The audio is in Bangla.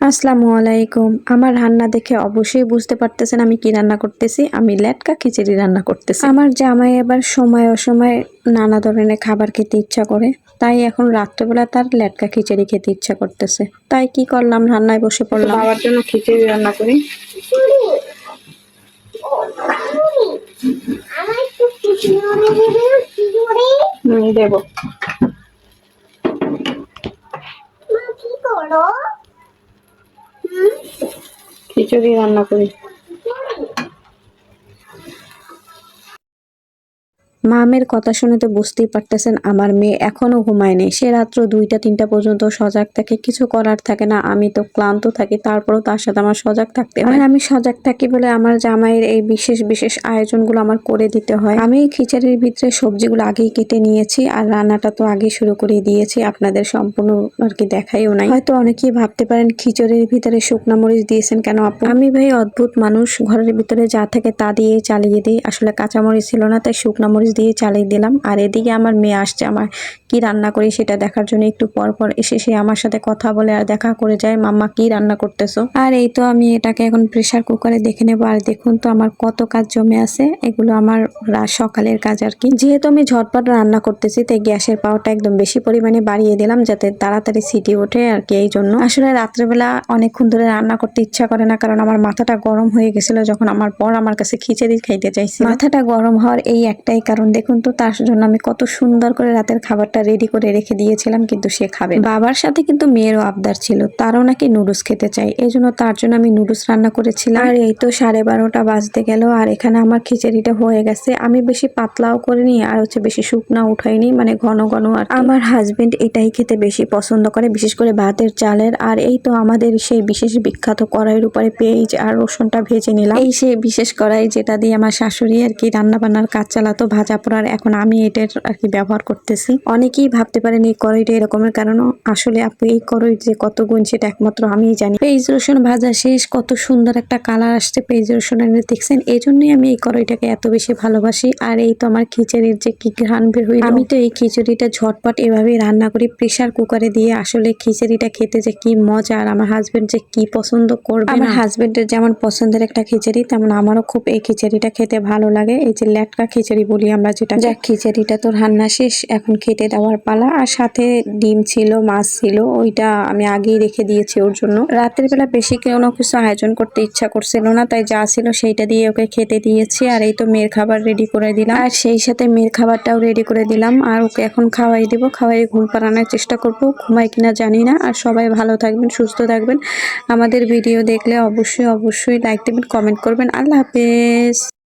আসসালামু আলাইকুম। আমার রান্না দেখে অবশ্যই বুঝতে পারতেছেন আমি কি রান্না করতেছি। আমি লেটকা খিচুড়ি রান্না করতেছি। আমার জামাই এবার সময় অসময় নানা ধরনের খাবার খেতে ইচ্ছা করে। তাই এখন রাত্রেবেলা তার লেটকা খিচুড়ি খেতে ইচ্ছা করতেছে। তাই কি করলাম? রান্নায় বসে পড়লাম। বাবার জন্য খিচুড়ি রান্না করি। দেবে। কি করো? খিচুড়ি রান্না করি। মামের কথা শুনে তো বুঝতেই পারতেছেন আমার মেয়ে এখনও ঘুমায়নি। সে রাত্র দুইটা তিনটা পর্যন্ত সজাগ থাকে কিছু করার থাকে না। আমি তো ক্লান্ত থাকি তারপরেও তার সাথে আমার সজাগ থাকতে হয়। আমি সজাগ থাকি বলে আমার জামাইয়ের এই বিশেষ বিশেষ আয়োজনগুলো আমার করে দিতে হয়। আমি খিচাড়ির ভিতরে সবজিগুলো আগেই কেটে নিয়েছি আর রান্নাটা তো আগে শুরু করে দিয়েছি। আপনাদের সম্পূর্ণ আর কি দেখাইও নাই। হয়তো অনেকেই ভাবতে পারেন খিচুড়ির ভিতরে শুকনা মরিচ দিয়েছেন কেন আপু? আমি ভাই অদ্ভুত মানুষ ঘরের ভিতরে যা থাকে তা দিয়ে চালিয়ে দিই। আসলে কাঁচা মরিচ ছিল না তাই শুকনা মরিচ দিয়ে চালিয়ে দিলাম। আর এদিকে আমার মেয়ে আসছে আমার কি রান্না করি সেটা দেখার জন্য একটু পর পর এসে সে আমার সাথে কথা বলে আর দেখা করে যায়, মাম্মা, কি রান্না করতেছো? আর এই তো আমি এটাকে এখন প্রেসার কুকারে দেখে নেব। আর দেখুন তো আমার কত কাজ জমে আছে, এগুলো আমার সকালের কাজ আর কি। যেহেতু আমি ঝটপট রান্না করতেছি, তাই গ্যাসের পাওয়ারটা একদম বেশি পরিমাণে বাড়িয়ে দিলাম যাতে তাড়াতাড়ি সিটি ওঠে আর কি এই জন্য। আসলে রাত্রেবেলা অনেকক্ষণ ধরে রান্না করতে ইচ্ছা করে না, কারণ আমার মাথাটা গরম হয়ে গেছিল যখন আমার পর আমার কাছে খিচুড়ি খাইতে চাইছি মাথাটা গরম হওয়ার এই একটাই কারণ দেখুন তো, তার জন্য আমি কত সুন্দর করে রাতের খাবারটা রেডি করে রেখে দিয়েছিলাম, কিন্তু সে খাবে বাবার সাথে কিন্তু মেয়েরও আবদার ছিল, তারও নাকি নুডলস খেতে চাই, এই জন্য তার জন্য আমি নুডলস রান্না করেছিলাম। আর এই তো সাড়ে বারোটা বাজতে গেল, আর এখানে আমার খিচুড়িটা হয়ে গেছে। আমি বেশি পাতলাও করিনি, আর হচ্ছে বেশি শুকনা উঠাইনি মানে ঘন ঘন আর আমার হাজবেন্ড এটাই খেতে বেশি পছন্দ করে, বিশেষ করে ভাতের চালের। আর এই তো আমাদের সেই বিশেষ বিখ্যাত কড়াইয়ের উপরে পেঁয়াজ আর রসুনটা ভেজে নিলাম। এই সেই বিশেষ কড়াই যেটা দিয়ে আমার শাশুড়ি আর কি রান্না বান্নার কাজ চালাতো ভাজা পোড়ার এখন আমি এটার আর কি ব্যবহার করতেছি। অনেকেই ভাবতে পারেন এই কড়াইটা এরকমের কারণ। আসলে আপু এই কড়াই যে কত গুণ সেটা একমাত্র আমিই জানি। পেঁয়াজ রসুন ভাজা শেষ কত সুন্দর একটা কালার আসছে পেঁয়াজ রসুনের দেখছেন? এই জন্যই আমি এই কড়াইটাকে এত বেশি ভালোবাসি। আর এই তো আমার খিচুড়ির যে কি ঘ্রাণ বের হইল। আমি তো এই খিচুড়িটা ঝটপট এভাবেই রান্না করি প্রেসার কুকারে দিয়ে। আসলে খিচুড়িটা খেতে যে কি মজা আর আমার হাজবেন্ড যে কি পছন্দ করবে আমার হাজবেন্ডের যেমন পছন্দের একটা খিচুড়ি তেমন আমারও খুব এই খিচুড়িটা খেতে ভালো লাগে। এই যে ল্যাটকা খিচুড়ি বলি আমরা যেটা যাক, খিচুড়িটা তো রান্না শেষ। এখন খেতে দেওয়ার পালা। আর সাথে ডিম ছিল, মাছ ছিল, ওইটা আমি আগেই রেখে দিয়েছি ওর জন্য। রাতের বেলা বেশি কোনো কিছু আয়োজন করতে ইচ্ছা করছিল না, তাই যা ছিল সেইটা দিয়ে ওকে খেতে দিয়েছি। আর এই তো মেয়ের খাবার রেডি করে দিলাম। আর সেই সাথে মেয়ের খাবারটাও রেডি করে দিলাম। আর ওকে এখন খাওয়াই দেবো। খাওয়াই ঘুম পাড়ানোর চেষ্টা করব। ঘুমায় কিনা জানি না। আর সবাই ভালো থাকবেন, সুস্থ থাকবেন। আমাদের ভিডিও দেখলে অবশ্যই অবশ্যই লাইক দেবেন কমেন্ট করবেন। আল্লাহ হাফেজ।